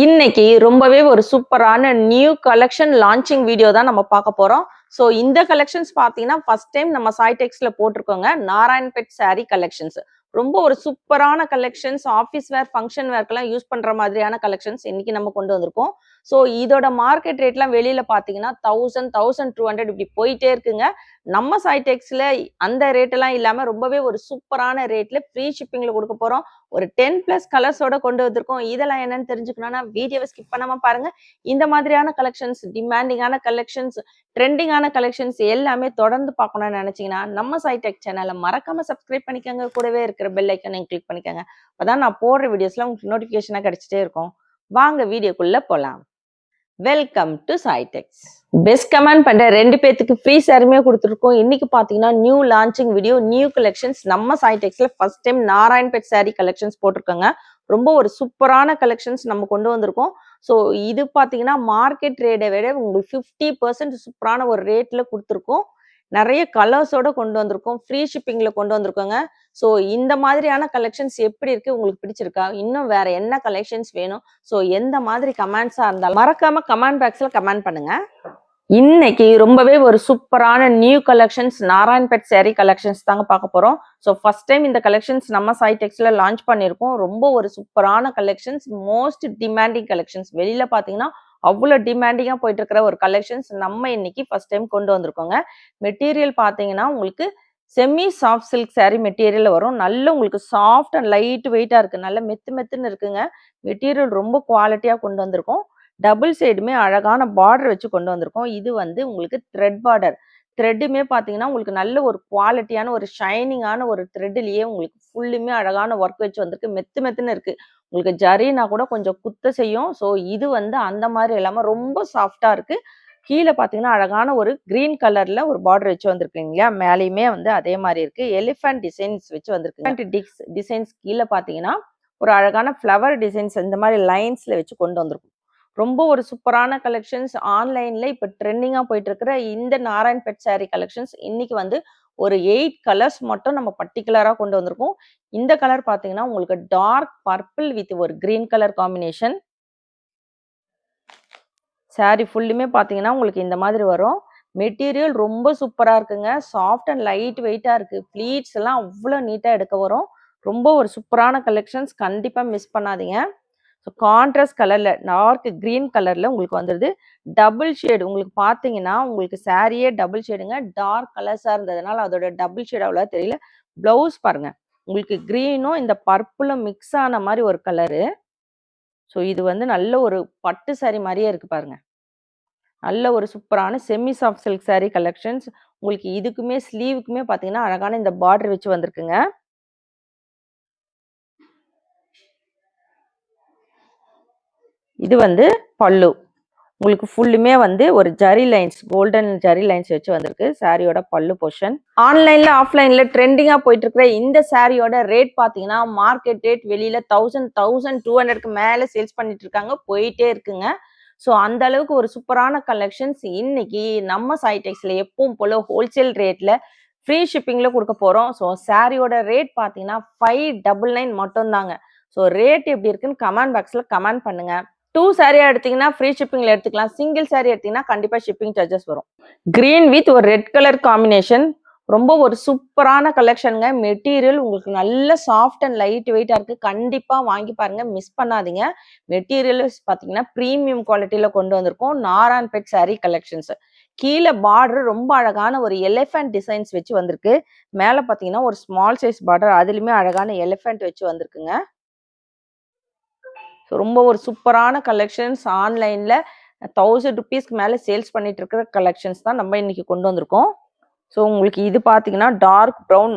இன்னைக்கு ரொம்பவே ஒரு சூப்பரான நியூ கலெக்ஷன் லான்ச்சிங் வீடியோ தான் நம்ம பார்க்க போறோம். ஸோ இந்த கலெக்ஷன்ஸ் பார்த்தீங்கன்னா ஃபர்ஸ்ட் டைம் நம்ம சாய்டெக்ஸ்ல போட்டிருக்கோங்க. நாராயண்பேட் saree கலெக்ஷன்ஸ் ரொம்ப ஒரு சூப்பரான கலெக்ஷன்ஸ் ஆஃபீஸ் வேர் ஃபங்க்ஷன் வேர்க்கெல்லாம் யூஸ் பண்ற மாதிரியான கலெக்ஷன்ஸ் இன்னைக்கு நம்ம கொண்டு வந்திருக்கோம். ஸோ இதோட மார்க்கெட் ரேட்லாம் வெளியில பார்த்தீங்கன்னா தௌசண்ட் தௌசண்ட் டூ ஹண்ட்ரட் இப்படி போயிட்டே இருக்குங்க. நம்ம சாய்டெக்ஸ்ல அந்த ரேட் எல்லாம் இல்லாம ரொம்பவே ஒரு சூப்பரான ரேட்ல ஃப்ரீ ஷிப்பிங்ல கொடுக்க போறோம். ஒரு டென் பிளஸ் கலர்ஸோட கொண்டு வந்திருக்கோம். இதெல்லாம் என்னன்னு தெரிஞ்சுக்கணும்னா வீடியோவை ஸ்கிப் பண்ணாம பாருங்க. இந்த மாதிரியான கலெக்ஷன்ஸ் டிமாண்டிங்கான கலெக்ஷன்ஸ் ட்ரெண்டிங்கான கலெக்ஷன்ஸ் எல்லாமே தொடர்ந்து பார்க்கணும்னு நினைச்சீங்கன்னா நம்ம சைடெக் சேனலை மறக்காம சப்ஸ்கிரைப் பண்ணிக்கோங்க. கூடவே இருக்கிற பெல் ஐக்கனை கிளிக் பண்ணிக்கோங்க. அப்பதான் நான் போடுற வீடியோஸ்ல உங்களுக்கு நோட்டிபிகேஷனா கிடைச்சிட்டே இருக்கும். வாங்க வீடியோக்குள்ள போலாம். Welcome to Saitex best comment பண்ணுற ரெண்டு பேத்துக்கு ஃப்ரீ சேருமே கொடுத்துருக்கோம். இன்னைக்கு பார்த்தீங்கன்னா new launching video new collections நம்ம சாய்டெக்ஸில் first time Narayanpet sari collections போட்டிருக்காங்க. ரொம்ப ஒரு சூப்பரான கலெக்ஷன்ஸ் நம்ம கொண்டு வந்திருக்கோம். ஸோ இது பார்த்தீங்கன்னா மார்க்கெட் ரேட்டை விட உங்களுக்கு ஃபிஃப்டி பர்சன்ட் சூப்பரான ஒரு ரேட்டில் கொடுத்துருக்கோம். நிறைய கலர்ஸோட கொண்டு வந்திருக்கோம். ஃப்ரீ ஷிப்பிங்கில் கொண்டு வந்திருக்கோங்க. ஸோ இந்த மாதிரியான கலெக்ஷன்ஸ் எப்படி இருக்கு? உங்களுக்கு பிடிச்சிருக்கா? இன்னும் வேற என்ன கலெக்ஷன்ஸ் வேணும்? ஸோ எந்த மாதிரி கமெண்ட்ஸாக இருந்தாலும் மறக்காம கமெண்ட் பாக்ஸில் கமெண்ட் பண்ணுங்கள் இன்னைக்கு ரொம்பவே ஒரு சூப்பரான new collections Narayanpet sari collections தாங்க பார்க்க போறோம். ஸோ ஃபர்ஸ்ட் டைம் இந்த கலெக்ஷன்ஸ் நம்ம சைடெக்ஸ்ல லான்ச் பண்ணியிருக்கோம். ரொம்ப ஒரு சூப்பரான கலெக்ஷன்ஸ் மோஸ்ட் டிமாண்டிங் கலெக்ஷன்ஸ் வெளியில பார்த்தீங்கன்னா அவ்வளோ டிமாண்டிங்காக போயிட்டு இருக்கிற ஒரு கலெக்ஷன்ஸ் நம்ம இன்னைக்கு ஃபர்ஸ்ட் டைம் கொண்டு வந்திருக்கோங்க. மெட்டீரியல் பார்த்தீங்கன்னா உங்களுக்கு semi soft silk saree material வரும். நல்ல உங்களுக்கு சாஃப்ட் அண்ட் லைட் வெயிட்டாக இருக்குது நல்ல மெத்து மெத்துன்னு இருக்குங்க. மெட்டீரியல் ரொம்ப குவாலிட்டியாக கொண்டு வந்திருக்கோம். டபுள் சைடுமே அழகான பார்டர் வச்சு கொண்டு வந்திருக்கோம். இது வந்து உங்களுக்கு த்ரெட் பார்டர் த்ரெட்டுமே பார்த்தீங்கன்னா உங்களுக்கு நல்ல ஒரு குவாலிட்டியான ஒரு ஷைனிங்கான ஒரு த்ரெட்லேயே உங்களுக்கு ஃபுல்லுமே அழகான ஒர்க் வச்சு வந்திருக்கு. மெத்து மெத்துன்னு இருக்கு. உங்களுக்கு ஜரினா கூட கொஞ்சம் குத்த செய்யும். ஸோ இது வந்து அந்த மாதிரி இல்லாமல் ரொம்ப சாஃப்டாக இருக்கு. கீழே பார்த்தீங்கன்னா அழகான ஒரு கிரீன் கலர்ல ஒரு பார்டர் வச்சு வந்திருக்குங்க இல்லையா மேலேயுமே வந்து அதே மாதிரி இருக்கு. எலிஃபென்ட் டிசைன்ஸ் வச்சு வந்திருக்கு டிக்ஸ் டிசைன்ஸ் கீழே பார்த்தீங்கன்னா ஒரு அழகான ஃப்ளவர் டிசைன்ஸ் இந்த மாதிரி லைன்ஸில் வச்சு கொண்டு வந்திருக்கும். ரொம்ப ஒரு சூப்பரான கலெக்ஷன்ஸ் ஆன்லைன்ல இப்போ ட்ரெண்டிங்காக போயிட்டு இருக்கிற இந்த நாராயண்பேட் saree கலெக்ஷன்ஸ் இன்னைக்கு வந்து ஒரு எயிட் கலர்ஸ் மட்டும் நம்ம பர்டிகுலராக கொண்டு வந்திருக்கோம். இந்த கலர் பார்த்தீங்கன்னா உங்களுக்கு டார்க் பர்பிள் வித் ஒரு கிரீன் கலர் காம்பினேஷன் saree ஃபுல்லுமே பார்த்தீங்கன்னா உங்களுக்கு இந்த மாதிரி வரும். மெட்டீரியல் ரொம்ப சூப்பராக இருக்குங்க. சாஃப்ட் அண்ட் லைட் வெயிட்டாக இருக்குது ப்ளீட்ஸ் எல்லாம் அவ்வளோ நீட்டாக எடுக்க வரும். ரொம்ப ஒரு சூப்பரான கலெக்ஷன்ஸ் கண்டிப்பாக மிஸ் பண்ணாதீங்க. ஸோ கான்ட்ராஸ்ட் கலரில் டார்க் க்ரீன் கலரில் உங்களுக்கு வந்துடுது டபுள் ஷேடு உங்களுக்கு பார்த்தீங்கன்னா உங்களுக்கு சாரியே டபுள் ஷேடுங்க டார்க் கலர்ஸாக இருந்ததுனால அதோட டபுள் ஷேட் அவ்வளோ தெரியல. ப்ளவுஸ் பாருங்கள் உங்களுக்கு க்ரீனும் இந்த பர்பிளும் மிக்ஸ் ஆன மாதிரி ஒரு கலரு ஸோ இது வந்து நல்ல ஒரு பட்டு சாரி மாதிரியே இருக்கு பாருங்க. நல்ல ஒரு சூப்பரான semi soft silk sari collections உங்களுக்கு இதுக்குமே ஸ்லீவுக்குமே பார்த்தீங்கன்னா அழகான இந்த பார்டர் வச்சு வந்திருக்குங்க. இது வந்து பல்லு. உங்களுக்கு ஃபுல்லுமே வந்து ஒரு zari lines golden zari lines வச்சு வந்திருக்கு. சாரியோட பல்லு போர்ஷன் ஆன்லைன்ல ஆஃப்லைன்ல ட்ரெண்டிங்கா போயிட்டு இருக்கிற இந்த சாரியோட ரேட் பாத்தீங்கன்னா மார்க்கெட் ரேட் வெளியில தௌசண்ட் தௌசண்ட் டூ ஹண்ட்ரட்க்கு மேல சேல்ஸ் பண்ணிட்டு இருக்காங்க. போயிட்டே இருக்குங்க. ஸோ அந்த அளவுக்கு ஒரு சூப்பரான கலெக்ஷன்ஸ் இன்னைக்கு நம்ம சைடெக்ஸ்ல எப்பவும் போல ஹோல்சேல் ரேட்ல ஃப்ரீ ஷிப்பிங்ல கொடுக்க போறோம். ஸோ சாரியோட ரேட் பாத்தீங்கன்னா ஃபைவ் டபுள் நைன் மட்டும்தாங்க. ஸோ ரேட் எப்படி இருக்குன்னு கமெண்ட் பாக்ஸ்ல கமெண்ட் பண்ணுங்க. டூ சாரியா எடுத்தீங்கன்னா ஃப்ரீ ஷிப்பிங்ல எடுத்துக்கலாம். சிங்கிள் சாரி எடுத்தீங்கன்னா கண்டிப்பா ஷிப்பிங் சார்ஜஸ் வரும். கிரீன் வித் ஒரு ரெட் கலர் காம்பினேஷன் ரொம்ப ஒரு சூப்பரான கலெக்ஷனுங்க மெட்டீரியல் உங்களுக்கு நல்ல சாஃப்ட் அண்ட் லைட் வெயிட்டா இருக்கு. கண்டிப்பா வாங்கி பாருங்க. மிஸ் பண்ணாதீங்க. மெட்டீரியல் பாத்தீங்கன்னா ப்ரீமியம் குவாலிட்டியில கொண்டு வந்திருக்கோம். நாராயண்பேட் saree கலெக்ஷன்ஸ் கீழே பார்டர் ரொம்ப அழகான ஒரு எலிஃபென்ட் டிசைன்ஸ் வச்சு வந்திருக்கு. மேலே பார்த்தீங்கன்னா ஒரு ஸ்மால் சைஸ் பார்டர் அதுலேயுமே அழகான எலிஃபென்ட் வச்சு வந்திருக்குங்க. ஸோ ரொம்ப ஒரு சூப்பரான கலெக்ஷன்ஸ் ஆன்லைனில் தௌசண்ட் ருபீஸ்க்கு மேலே சேல்ஸ் பண்ணிட்டு இருக்கிற கலெக்ஷன்ஸ் தான் நம்ம இன்னைக்கு கொண்டு வந்திருக்கோம். ஸோ உங்களுக்கு இது பார்த்தீங்கன்னா டார்க் ப்ரௌன்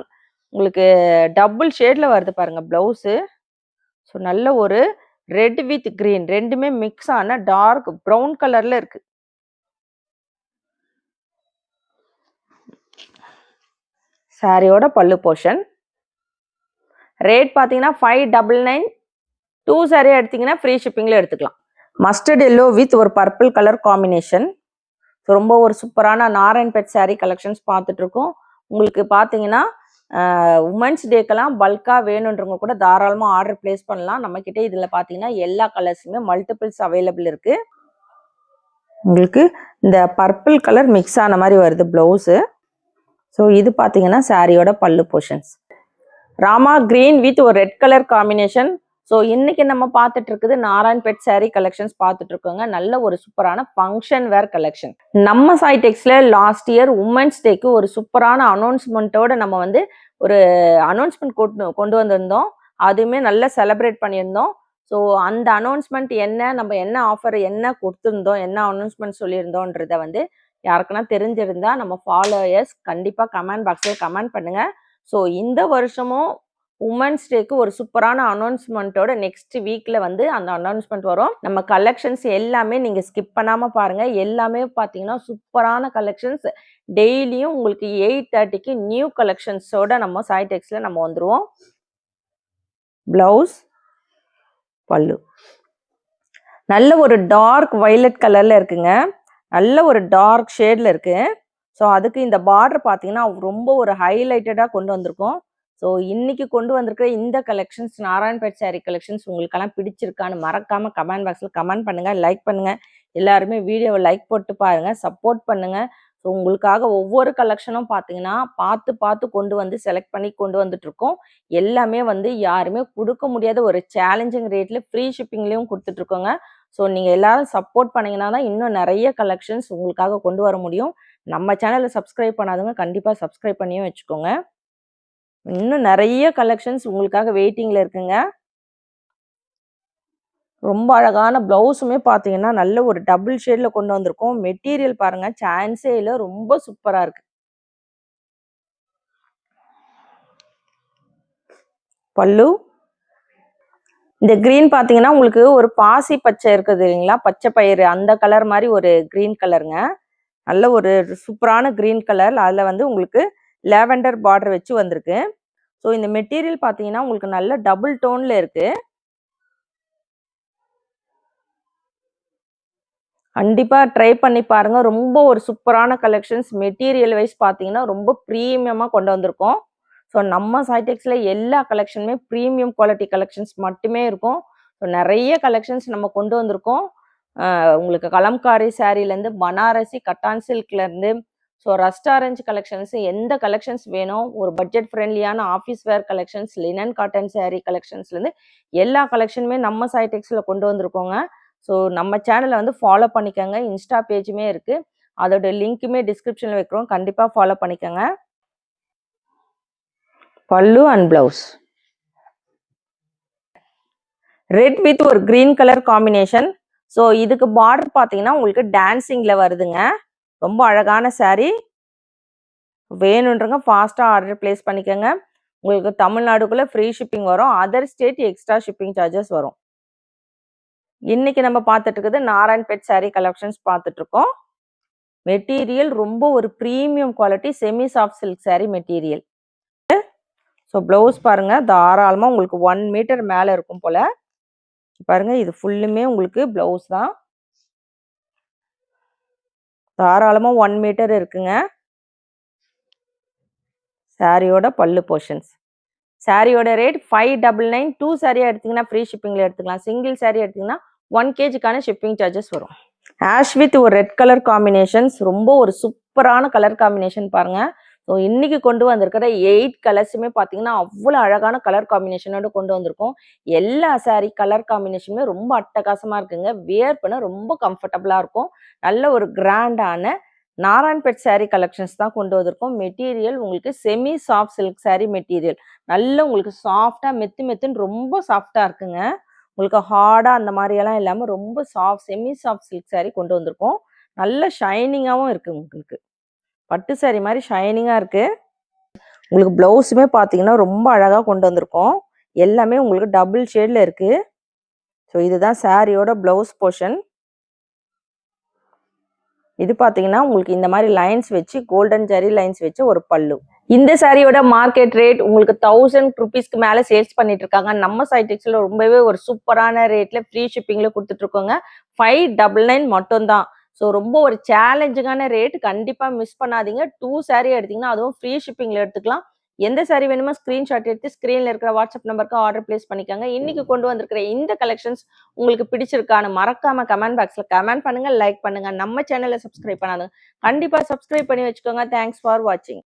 உங்களுக்கு டபுள் ஷேடில் வருது பாருங்க ப்ளவுஸு ஸோ நல்ல ஒரு ரெட் வித் க்ரீன் ரெண்டுமே மிக்ஸ் ஆன டார்க் ப்ரௌன் கலரில் இருக்கு. சாரியோட பல்லு போர்ஷன் ரேட் பார்த்தீங்கன்னா five double nine two sari எடுத்தீங்கன்னா ஃப்ரீ ஷிப்பிங்கில் எடுத்துக்கலாம். மஸ்டர்ட் எல்லோ வித் ஒரு பர்பிள் கலர் காம்பினேஷன் ரொம்ப ஒரு சூப்பரான நாராயண் பெட் சாரீ கலெக்ஷன்ஸ் பார்த்துட்ருக்கோம் உங்களுக்கு பார்த்தீங்கன்னா உமன்ஸ் டேக்கெல்லாம் பல்காக வேணுன்றவங்க கூட தாராளமாக ஆர்டர் பிளேஸ் பண்ணலாம். நம்மக்கிட்ட இதில் பார்த்தீங்கன்னா எல்லா கலர்ஸுமே மல்டிபிள்ஸ் அவைலபிள் இருக்குது உங்களுக்கு இந்த பர்பிள் கலர் மிக்ஸ் ஆன மாதிரி வருது ப்ளவுஸு ஸோ இது பார்த்தீங்கன்னா சாரியோட pallu portions Rama green with ஒரு ரெட் கலர் காம்பினேஷன் ஸோ இன்னைக்கு நம்ம பார்த்துட்டு இருக்குது நாராயண் பெட் saree கலெக்ஷன்ஸ் பார்த்துட்டு இருக்கோங்க நல்ல ஒரு சூப்பரான ஃபங்க்ஷன் வேர் கலெக்ஷன் நம்ம சைடெக்ஸ்ல லாஸ்ட் இயர் உமன்ஸ் டேக்கு ஒரு சூப்பரான அனௌன்ஸ்மெண்ட்டோட நம்ம வந்து ஒரு அனௌன்ஸ்மெண்ட் கொண்டு கொண்டு வந்திருந்தோம். அதுவுமே நல்லா செலிப்ரேட் பண்ணியிருந்தோம். ஸோ அந்த அனௌன்ஸ்மெண்ட் என்ன நம்ம என்ன ஆஃபர் என்ன கொடுத்துருந்தோம் என்ன அனௌன்ஸ்மெண்ட் சொல்லியிருந்தோன்றத வந்து யாருக்குன்னா தெரிஞ்சிருந்தா நம்ம ஃபாலோயர்ஸ் கண்டிப்பாக கமெண்ட் பாக்ஸில் கமெண்ட் பண்ணுங்கள் ஸோ இந்த வருஷமும் உமன்ஸ் டேக்கு ஒரு சூப்பரான அனௌன்ஸ்மெண்ட்டோட நெக்ஸ்ட் வீக்கில் வந்து அந்த அனௌன்ஸ்மெண்ட் வரும். நம்ம கலெக்ஷன்ஸ் எல்லாமே நீங்கள் ஸ்கிப் பண்ணாமல் பாருங்கள் எல்லாமே பார்த்தீங்கன்னா சூப்பரான கலெக்ஷன்ஸ் டெய்லியும் உங்களுக்கு எயிட் தேர்ட்டிக்கு நியூ கலெக்ஷன்ஸோட நம்ம சாய்டெக்ஸில் நம்ம வந்துடுவோம் ப்ளவுஸ் பல்லு. நல்ல ஒரு டார்க் வைலட் கலரில் இருக்குங்க. நல்ல ஒரு டார்க் ஷேடில் இருக்குது ஸோ அதுக்கு இந்த பார்டர் பார்த்தீங்கன்னா ரொம்ப ஒரு ஹைலைட்டடாக கொண்டு வந்திருக்கோம். ஸோ இன்னைக்கு கொண்டு வந்திருக்கிற இந்த கலெக்ஷன்ஸ் நாராயண்பேட் சாரி கலெக்ஷன்ஸ் உங்களுக்கெல்லாம் பிடிச்சிருக்கான்னு மறக்காம கமெண்ட் பாக்ஸில் கமெண்ட் பண்ணுங்க லைக் பண்ணுங்க. எல்லாருமே வீடியோவை லைக் போட்டு பாருங்க சப்போர்ட் பண்ணுங்க. ஸோ உங்களுக்காக ஒவ்வொரு கலெக்ஷனும் பார்த்தீங்கன்னா பார்த்து பார்த்து கொண்டு வந்து செலக்ட் பண்ணி கொண்டு வந்துட்டு இருக்கோம் எல்லாமே வந்து யாருமே கொடுக்க முடியாத ஒரு சேலஞ்சிங் ரேட்ல ஃப்ரீ ஷிப்பிங்லேயும் கொடுத்துட்டு இருக்கோங்க ஸோ நீங்கள் எல்லாரும் சப்போர்ட் பண்ணீங்கன்னா தான் இன்னும் நிறைய கலெக்ஷன்ஸ் உங்களுக்காக கொண்டு வர முடியும். நம்ம சேனலை சப்ஸ்கிரைப் பண்ணாதவங்க கண்டிப்பாக சப்ஸ்கிரைப் பண்ணியும் வச்சுக்கோங்க. இன்னும் நிறைய கலெக்ஷன்ஸ் உங்களுக்காக வெயிட்டிங்கில் இருக்குங்க. ரொம்ப அழகான ப்ளவுஸுமே பார்த்தீங்கன்னா நல்ல ஒரு டபுள் ஷேடில் கொண்டு வந்திருக்கோம். மெட்டீரியல் பாருங்கள் சான்ஸே இல்லை ரொம்ப சூப்பராக இருக்கு. பல்லு. இந்த க்ரீன் பார்த்தீங்கன்னா உங்களுக்கு ஒரு பாசி பச்சை இருக்குது இல்லைங்களா? பச்சை பயிறு அந்த கலர் மாதிரி ஒரு கிரீன் கலருங்க நல்ல ஒரு சூப்பரான க்ரீன் கலர் அதில் வந்து உங்களுக்கு லேவெண்டர் பார்டர் வச்சு வந்திருக்கு. ஸோ இந்த மெட்டீரியல் பார்த்தீங்கன்னா உங்களுக்கு நல்ல டபுள் டோனில் இருக்குது கண்டிப்பாக ட்ரை பண்ணி பாருங்க. ரொம்ப ஒரு சூப்பரான கலெக்ஷன்ஸ் மெட்டீரியல் வைஸ் பார்த்தீங்கன்னா ரொம்ப ப்ரீமியமாக கொண்டு வந்திருக்கோம். ஸோ நம்ம சைடெக்ஸில் எல்லா கலெக்ஷனுமே ப்ரீமியம் குவாலிட்டி கலெக்ஷன்ஸ் மட்டுமே இருக்கும். ஸோ நிறைய கலெக்ஷன்ஸ் நம்ம கொண்டு வந்திருக்கோம். உங்களுக்கு கலம்காரி சாரிலேருந்து பனாரசி கட்டான் சில்க்லேருந்து ஸோ ரஸ்ட் ஆரஞ்சு கலெக்ஷன்ஸ் எந்த கலெக்ஷன்ஸ் வேணும்? ஒரு budget ஃப்ரெண்ட்லியான office wear collections linen cotton sari கலெக்ஷன்ஸ்லேருந்து எல்லா கலெக்ஷனுமே நம்ம சைடெக்ஸில் கொண்டு வந்திருக்கோங்க. ஸோ நம்ம சேனலை வந்து ஃபாலோ பண்ணிக்கோங்க. இன்ஸ்டா பேஜுமே இருக்குது அதோட லிங்க்குமே டிஸ்கிரிப்ஷனில் வைக்கிறோம். கண்டிப்பாக ஃபாலோ பண்ணிக்கோங்க. Pallu and blouse red with ஒரு க்ரீன் கலர் காம்பினேஷன் ஸோ இதுக்கு பார்டர் பார்த்தீங்கன்னா உங்களுக்கு டான்சிங்கில் வருதுங்க. ரொம்ப அழகான சாரீ வேணுன்றங்க ஃபாஸ்ட்டாக ஆர்டர் பிளேஸ் பண்ணிக்கோங்க. உங்களுக்கு தமிழ்நாடுக்குள்ளே ஃப்ரீ ஷிப்பிங் வரும். Other state extra shipping charges வரும். இன்னைக்கு நம்ம பார்த்துட்டு இருக்குது நாராயண் பெட் சாரீ கலெக்ஷன்ஸ் பார்த்துட்ருக்கோம் மெட்டீரியல் ரொம்ப ஒரு premium quality semi soft silk sari material so blouse பாருங்கள் தாராளமாக உங்களுக்கு ஒன் மீட்டர் மேலே இருக்கும் போல். பாருங்கள் இது ஃபுல்லுமே உங்களுக்கு ப்ளவுஸ் தான். தாராளமாக ஒன் மீட்டர் இருக்குங்க. சாரியோட பல்லு போர்ஷன்ஸ் சாரியோட rate five double nine two சாரியாக எடுத்திங்கன்னா ஃப்ரீ ஷிப்பிங்கில் எடுத்துக்கலாம். சிங்கிள் சாரி எடுத்தீங்கன்னா ஒன் கேஜிக்கான ஷிப்பிங் சார்ஜஸ் வரும். ஆஷ் வித் ஒரு ரெட் கலர் காம்பினேஷன்ஸ் ரொம்ப ஒரு சூப்பரான கலர் காம்பினேஷன் பாருங்கள் ஸோ இன்னைக்கு கொண்டு வந்திருக்கிற எயிட் கலர்ஸுமே பார்த்தீங்கன்னா அவ்வளோ அழகான கலர் காம்பினேஷனோட கொண்டு வந்திருக்கோம். எல்லா saree கலர் காம்பினேஷனுமே ரொம்ப அட்டகாசமாக இருக்குங்க. வியர் பண்ண ரொம்ப கம்ஃபர்டபுளாக இருக்கும். நல்ல ஒரு கிராண்டான நாராயண்பேட் சாரீ கலெக்ஷன்ஸ் தான் கொண்டு வந்திருக்கோம். மெட்டீரியல் உங்களுக்கு semi soft silk sari material நல்ல உங்களுக்கு சாஃப்டாக மெத்து மெத்துன்னு ரொம்ப சாஃப்டாக இருக்குங்க. உங்களுக்கு ஹார்டாக அந்த மாதிரியெல்லாம் இல்லாமல் ரொம்ப soft semi soft silk sari கொண்டு வந்திருக்கோம். நல்ல ஷைனிங்காகவும் இருக்குது உங்களுக்கு. பட்டு சாரி மாதிரி ஷைனிங்காக இருக்கு. உங்களுக்கு ப்ளவுஸுமே பார்த்தீங்கன்னா ரொம்ப அழகாக கொண்டு வந்திருக்கோம். எல்லாமே உங்களுக்கு டபுள் ஷேடில் இருக்கு. ஸோ இதுதான் சாரியோட ப்ளவுஸ் போர்ஷன் இது பார்த்தீங்கன்னா உங்களுக்கு இந்த மாதிரி லைன்ஸ் வச்சு கோல்டன் ஜரி லைன்ஸ் வச்சு ஒரு பல்லு. இந்த சாரியோட மார்க்கெட் ரேட் உங்களுக்கு தௌசண்ட் ருபீஸ்க்கு மேலே சேல்ஸ் பண்ணிட்டு இருக்காங்க. நம்ம சைடெக்ஸ்ல ரொம்பவே ஒரு சூப்பரான ரேட்ல ஃப்ரீ ஷிப்பிங்ல கொடுத்துட்டு இருக்கோங்க. ஃபைவ் டபுள் நைன் மட்டும்தான். ஸோ ரொம்ப ஒரு சேலஞ்சிங்கான ரேட் கண்டிப்பா மிஸ் பண்ணாதீங்க. டூ saree எடுத்தீங்கன்னா அதுவும் ஃப்ரீ ஷிப்பிங்ல எடுத்துக்கலாம். எந்த saree வேணுமோ ஸ்கிரீன்ஷாட் எடுத்து ஸ்க்ரீன்ல இருக்கிற வாட்ஸ்அப் நம்பருக்கு ஆர்டர் பிளேஸ் பண்ணிக்கோங்க. இன்னைக்கு கொண்டு வந்திருக்கிற இந்த கலெக்ஷன்ஸ் உங்களுக்கு பிடிச்சிருக்கான்னு மறக்காம கமெண்ட் பாக்ஸ்ல கமெண்ட் பண்ணுங்க லைக் பண்ணுங்க. நம்ம சேனலை சப்ஸ்கிரைப் பண்ணாதுங்க. கண்டிப்பா சப்ஸ்கிரைப் பண்ணி வச்சுக்கோங்க. தேங்க்ஸ் ஃபார் வாட்சிங்